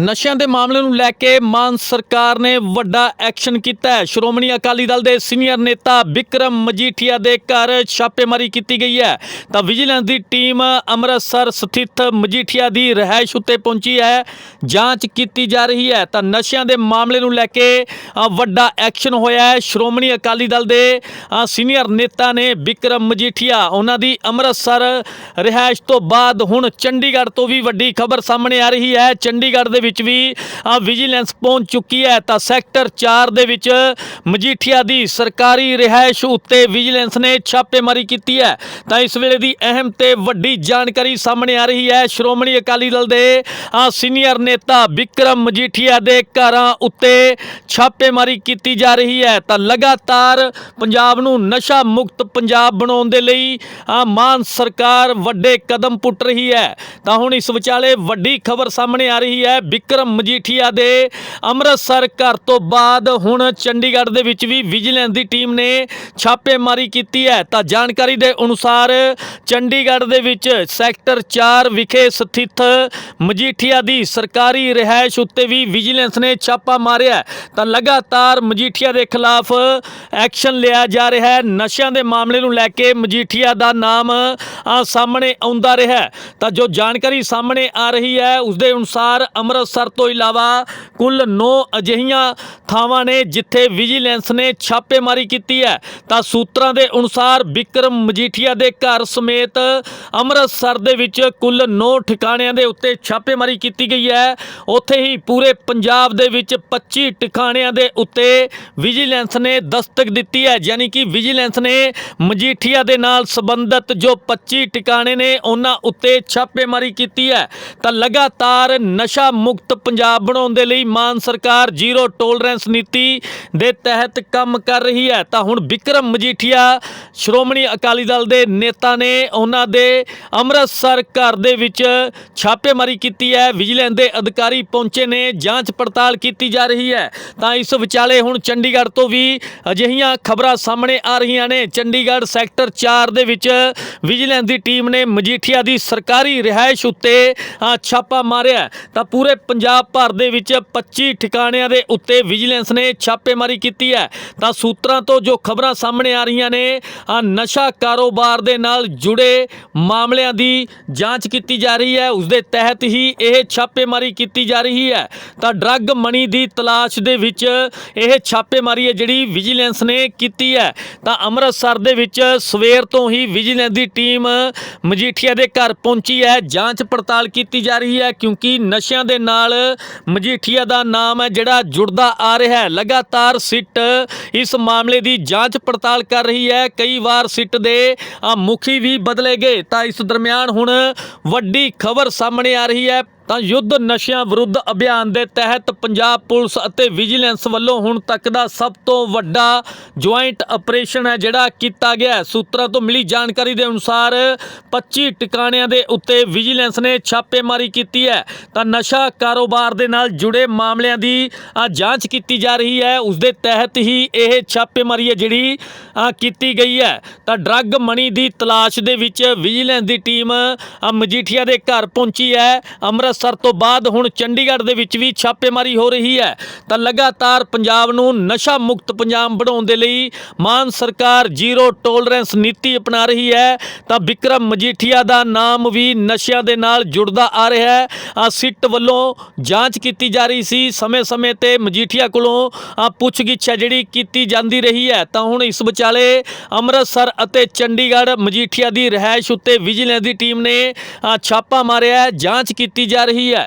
ਨਸ਼ਿਆਂ ਦੇ ਮਾਮਲੇ ਨੂੰ ਲੈ ਕੇ ਮਾਨ ਸਰਕਾਰ ਨੇ ਵੱਡਾ ਐਕਸ਼ਨ ਕੀਤਾ ਹੈ। ਸ਼੍ਰੋਮਣੀ ਅਕਾਲੀ ਦਲ ਦੇ ਸੀਨੀਅਰ ਨੇਤਾ ਵਿਕਰਮ ਮਜੀਠੀਆ ਦੇ ਘਰ ਛਾਪੇਮਾਰੀ ਕੀਤੀ ਗਈ ਹੈ। ਤਾਂ ਵਿਜੀਲੈਂਸ ਦੀ ਟੀਮ ਅੰਮ੍ਰਿਤਸਰ ਸਥਿਤ ਮਜੀਠੀਆ ਦੀ ਰਿਹਾਇਸ਼ ਉੱਤੇ ਪਹੁੰਚੀ ਹੈ। ਜਾਂਚ ਕੀਤੀ ਜਾ ਰਹੀ ਹੈ। ਤਾਂ ਨਸ਼ਿਆਂ ਦੇ ਮਾਮਲੇ ਨੂੰ ਲੈ ਕੇ ਵੱਡਾ ਐਕਸ਼ਨ ਹੋਇਆ ਹੈ। ਸ਼੍ਰੋਮਣੀ ਅਕਾਲੀ ਦਲ ਦੇ ਸੀਨੀਅਰ ਨੇਤਾ ਨੇ ਵਿਕਰਮ ਮਜੀਠੀਆ, ਉਹਨਾਂ ਦੀ ਅੰਮ੍ਰਿਤਸਰ ਰਿਹਾਇਸ਼ ਤੋਂ ਬਾਅਦ ਹੁਣ ਚੰਡੀਗੜ੍ਹ ਤੋਂ ਵੀ ਵੱਡੀ ਖਬਰ ਸਾਹਮਣੇ ਆ ਰਹੀ ਹੈ। ਚੰਡੀਗੜ੍ਹ ਦੇ ਵਿੱਚ ਵੀ ਵਿਜੀਲੈਂਸ ਪਹੁੰਚ ਚੁੱਕੀ ਹੈ, ਤਾਂ ਸੈਕਟਰ 4 ਦੇ ਵਿੱਚ ਮਜੀਠੀਆ ਦੀ ਸਰਕਾਰੀ ਰਿਹਾਇਸ਼ ਉੱਤੇ ਵਿਜੀਲੈਂਸ ਨੇ ਛਾਪੇਮਾਰੀ ਕੀਤੀ ਹੈ। ਤਾਂ ਇਸ ਵੇਲੇ ਦੀ ਅਹਿਮ ਤੇ ਵੱਡੀ ਜਾਣਕਾਰੀ ਸਾਹਮਣੇ ਆ ਰਹੀ ਹੈ। ਸ਼੍ਰੋਮਣੀ ਅਕਾਲੀ ਦਲ ਦੇ ਸੀਨੀਅਰ ਨੇਤਾ ਵਿਕਰਮ ਮਜੀਠੀਆ ਦੇ ਘਰਾਂ ਉੱਤੇ ਛਾਪੇਮਾਰੀ ਕੀਤੀ ਜਾ ਰਹੀ ਹੈ। ਤਾਂ ਲਗਾਤਾਰ ਪੰਜਾਬ ਨੂੰ ਨਸ਼ਾ ਮੁਕਤ ਪੰਜਾਬ ਬਣਾਉਣ ਦੇ ਲਈ ਮਾਨ ਸਰਕਾਰ ਵੱਡੇ ਕਦਮ ਪੁੱਟ ਰਹੀ ਹੈ। ਤਾਂ ਹੁਣ ਇਸ ਵਿਚਾਲੇ ਵੱਡੀ ਖਬਰ ਸਾਹਮਣੇ ਆ ਰਹੀ ਹੈ। ਵਿਕਰਮ ਮਜੀਠੀਆ ਦੇ ਅੰਮ੍ਰਿਤਸਰ ਘਰ ਤੋਂ ਬਾਅਦ ਹੁਣ ਚੰਡੀਗੜ੍ਹ ਦੇ ਵਿੱਚ ਵੀ ਵਿਜੀਲੈਂਸ ਦੀ ਟੀਮ ਨੇ ਛਾਪੇਮਾਰੀ ਕੀਤੀ ਹੈ। ਤਾਂ ਜਾਣਕਾਰੀ ਦੇ ਅਨੁਸਾਰ ਚੰਡੀਗੜ੍ਹ ਦੇ ਵਿੱਚ ਸੈਕਟਰ 4 ਵਿਖੇ ਸਥਿਤ ਮਜੀਠੀਆ ਦੀ ਸਰਕਾਰੀ ਰਿਹਾਇਸ਼ ਉੱਤੇ ਵੀ ਵਿਜੀਲੈਂਸ ਨੇ ਛਾਪਾ ਮਾਰਿਆ ਤਾਂ ਲਗਾਤਾਰ ਮਜੀਠੀਆ ਦੇ ਖਿਲਾਫ ਐਕਸ਼ਨ ਲਿਆ ਜਾ ਰਿਹਾ ਹੈ। ਨਸ਼ਿਆਂ ਦੇ ਮਾਮਲੇ ਨੂੰ ਲੈ ਕੇ ਮਜੀਠੀਆ ਦਾ ਨਾਮ ਸਾਹਮਣੇ ਆਉਂਦਾ ਰਿਹਾ ਤਾਂ ਜੋ ਜਾਣਕਾਰੀ ਸਾਹਮਣੇ ਆ ਰਹੀ ਹੈ ਉਸ ਦੇ ਅਨੁਸਾਰ ਅੰਮ੍ਰਿਤਸਰ ਤੋਂ ਇਲਾਵਾ ਕੁੱਲ 9 ਅਜਿਹੀਆਂ ਥਾਵਾਂ ਨੇ ਜਿੱਥੇ ਵਿਜੀਲੈਂਸ ਨੇ ਛਾਪੇਮਾਰੀ ਕੀਤੀ ਹੈ। ਤਾਂ ਸੂਤਰਾਂ ਦੇ ਅਨੁਸਾਰ ਵਿਕਰਮ ਮਜੀਠੀਆ ਦੇ ਘਰ ਸਮੇਤ ਅੰਮ੍ਰਿਤਸਰ ਦੇ ਵਿੱਚ ਕੁੱਲ 9 ਠਿਕਾਣਿਆਂ ਦੇ ਉੱਤੇ ਛਾਪੇਮਾਰੀ ਕੀਤੀ ਗਈ ਹੈ। ਉੱਥੇ ਹੀ ਪੂਰੇ ਪੰਜਾਬ ਦੇ ਵਿੱਚ 25 ਠਿਕਾਣਿਆਂ ਦੇ ਉੱਤੇ ਵਿਜੀਲੈਂਸ ਨੇ ਦਸਤਕ ਦਿੱਤੀ ਹੈ। ਯਾਨੀ ਕਿ ਵਿਜੀਲੈਂਸ ਨੇ ਮਜੀਠੀਆ ਦੇ ਨਾਲ ਸੰਬੰਧਿਤ ਜੋ 25 ਠਿਕਾਣੇ ਨੇ, ਉਹਨਾਂ ਉੱਤੇ ਛਾਪੇਮਾਰੀ ਕੀਤੀ ਹੈ। ਤਾਂ ਲਗਾਤਾਰ ਨਸ਼ਾ ਮੁਕਤ ਪੰਜਾਬ ਬਣਾਉਣ ਦੇ ਲਈ ਮਾਨ ਸਰਕਾਰ ਜ਼ੀਰੋ ਟੋਲਰੈਂਸ ਨੀਤੀ ਦੇ ਤਹਿਤ ਕੰਮ ਕਰ ਰਹੀ ਹੈ। ਤਾਂ ਹੁਣ ਵਿਕਰਮ ਮਜੀਠੀਆ, ਸ਼੍ਰੋਮਣੀ ਅਕਾਲੀ ਦਲ ਦੇ ਨੇਤਾ ਨੇ ਉਹਨਾਂ ਦੇ ਅੰਮ੍ਰਿਤਸਰ ਘਰ ਦੇ ਵਿੱਚ ਛਾਪੇਮਾਰੀ ਕੀਤੀ ਹੈ। ਵਿਜੀਲੈਂਸ ਦੇ ਅਧਿਕਾਰੀ ਪਹੁੰਚੇ ਨੇ, ਜਾਂਚ ਪੜਤਾਲ ਕੀਤੀ ਜਾ ਰਹੀ ਹੈ। ਤਾਂ ਇਸ ਵਿਚਾਲੇ ਹੁਣ ਚੰਡੀਗੜ੍ਹ ਤੋਂ ਵੀ ਅਜਿਹੀਆਂ ਖਬਰਾਂ ਸਾਹਮਣੇ ਆ ਰਹੀਆਂ ਨੇ। ਚੰਡੀਗੜ੍ਹ ਸੈਕਟਰ 4 ਦੇ ਵਿੱਚ ਵਿਜੀਲੈਂਸ ਦੀ ਟੀਮ ਨੇ ਮਜੀਠੀਆ ਦੀ ਸਰਕਾਰੀ ਰਿਹਾਇਸ਼ ਉੱਤੇ ਛਾਪਾ ਮਾਰਿਆ। ਤਾਂ ਪੂਰੇ ਪੰਜਾਬ ਭਰ ਦੇ ਵਿੱਚ 25 ਠਿਕਾਣਿਆਂ ਦੇ ਉੱਤੇ ਵਿਜੀਲੈਂਸ ਨੇ ਛਾਪੇਮਾਰੀ ਕੀਤੀ ਹੈ। ਤਾਂ ਸੂਤਰਾਂ ਤੋਂ ਜੋ ਖਬਰਾਂ ਸਾਹਮਣੇ ਆ ਰਹੀਆਂ ਨੇ ਅ, ਨਸ਼ਾ ਕਾਰੋਬਾਰ ਦੇ ਨਾਲ ਜੁੜੇ ਮਾਮਲਿਆਂ ਦੀ ਜਾਂਚ ਕੀਤੀ ਜਾ ਰਹੀ ਹੈ। ਉਸ ਦੇ ਤਹਿਤ ਹੀ ਇਹ ਛਾਪੇਮਾਰੀ ਕੀਤੀ ਜਾ ਰਹੀ ਹੈ। ਤਾਂ ਡਰੱਗ ਮਨੀ ਦੀ ਤਲਾਸ਼ ਦੇ ਵਿੱਚ ਇਹ ਛਾਪੇਮਾਰੀ ਹੈ ਜਿਹੜੀ ਵਿਜੀਲੈਂਸ ਨੇ ਕੀਤੀ ਹੈ। ਤਾਂ ਅੰਮ੍ਰਿਤਸਰ ਦੇ ਵਿੱਚ ਸਵੇਰ ਤੋਂ ਹੀ ਵਿਜੀਲੈਂਸ ਦੀ ਟੀਮ ਮਜੀਠੀਆ ਦੇ ਘਰ ਪਹੁੰਚੀ ਹੈ। ਜਾਂਚ ਪੜਤਾਲ ਕੀਤੀ ਜਾ ਰਹੀ ਹੈ ਕਿਉਂਕਿ ਨਸ਼ਿਆਂ ਦੇ ਨਾਲ ਮਜੀਠੀਆ ਦਾ ਨਾਮ ਹੈ, ਜਿਹੜਾ ਜੁੜਦਾ ਆ ਰਿਹਾ ਹੈ। ਲਗਾਤਾਰ ਸਿੱਟ ਇਸ ਮਾਮਲੇ ਦੀ ਜਾਂਚ ਪੜਤਾਲ ਕਰ ਰਹੀ ਹੈ। ਕਈ ਵਾਰ ਸਿੱਟ ਦੇ ਮੁਖੀ ਵੀ ਬਦਲੇ ਗਏ। ਤਾਂ ਇਸ ਦਰਮਿਆਨ ਹੁਣ ਵੱਡੀ ਖਬਰ ਸਾਹਮਣੇ ਆ ਰਹੀ ਹੈ। ਤਾਂ ਯੁੱਧ ਨਸ਼ਿਆਂ ਵਿਰੁੱਧ ਅਭਿਆਨ ਦੇ ਤਹਿਤ ਪੰਜਾਬ ਪੁਲਿਸ ਅਤੇ ਵਿਜੀਲੈਂਸ ਵੱਲੋਂ ਹੁਣ ਤੱਕ ਦਾ ਸਭ ਤੋਂ ਵੱਡਾ ਜੁਆਇੰਟ ਆਪਰੇਸ਼ਨ ਹੈ ਜਿਹੜਾ ਕੀਤਾ ਗਿਆ ਸੂਤਰਾਂ ਤੋਂ ਮਿਲੀ ਜਾਣਕਾਰੀ ਦੇ ਅਨੁਸਾਰ 25 ਟਿਕਾਣਿਆਂ ਦੇ ਉੱਤੇ ਵਿਜੀਲੈਂਸ ਨੇ ਛਾਪੇਮਾਰੀ ਕੀਤੀ ਹੈ। ਤਾਂ ਨਸ਼ਾ ਕਾਰੋਬਾਰ ਦੇ ਨਾਲ ਜੁੜੇ ਮਾਮਲਿਆਂ ਦੀ ਜਾਂਚ ਕੀਤੀ ਜਾ ਰਹੀ ਹੈ। ਉਸ ਦੇ ਤਹਿਤ ਹੀ ਇਹ ਛਾਪੇਮਾਰੀ ਹੈ ਜਿਹੜੀ ਕੀਤੀ ਗਈ ਹੈ। ਤਾਂ ਡਰੱਗ ਮਣੀ ਦੀ ਤਲਾਸ਼ ਦੇ ਵਿੱਚ ਵਿਜੀਲੈਂਸ ਦੀ ਟੀਮ ਮਜੀਠੀਆ ਦੇ ਘਰ ਪਹੁੰਚੀ ਹੈ। ਅੰਮ੍ਰਿਤਸਰ ਤੋਂ ਬਾਅਦ ਹੁਣ ਚੰਡੀਗੜ੍ਹ ਦੇ ਵਿੱਚ ਵੀ ਛਾਪੇਮਾਰੀ ਹੋ ਰਹੀ ਹੈ। ਤਾਂ ਲਗਾਤਾਰ ਪੰਜਾਬ ਨੂੰ ਨਸ਼ਾ ਮੁਕਤ ਪੰਜਾਬ ਬਣਾਉਣ ਦੇ ਲਈ ਮਾਨ ਸਰਕਾਰ ਜ਼ੀਰੋ ਟੋਲਰੈਂਸ ਨੀਤੀ ਅਪਣਾ ਰਹੀ ਹੈ। ਤਾਂ ਵਿਕਰਮ ਮਜੀਠੀਆ ਦਾ ਨਾਮ ਵੀ ਨਸ਼ਿਆਂ ਦੇ ਨਾਲ ਜੁੜਦਾ ਆ ਰਿਹਾ ਹੈ। ਅ, ਸਿੱਟ ਵੱਲੋਂ ਜਾਂਚ ਕੀਤੀ ਜਾ ਰਹੀ ਸੀ। ਸਮੇਂ-ਸਮੇਂ ਤੇ ਮਜੀਠੀਆ ਕੋਲੋਂ ਅ, ਪੁੱਛਗਿੱਛ ਹੈ ਜਿਹੜੀ ਕੀਤੀ ਜਾਂਦੀ ਰਹੀ ਹੈ। ਤਾਂ ਹੁਣ ਇਸ ਵਿਚਾਲੇ ਅੰਮ੍ਰਿਤਸਰ ਅਤੇ ਚੰਡੀਗੜ੍ਹ ਮਜੀਠੀਆ ਦੀ ਰਿਹਾਇਸ਼ ਉੱਤੇ ਵਿਜੀਲੈਂਸ ਦੀ ਟੀਮ ਨੇ ਛਾਪਾ ਮਾਰਿਆ ਜਾਂਚ ਕੀਤੀ ਜਾ ਜਾ ਰਹੀ ਹੈ।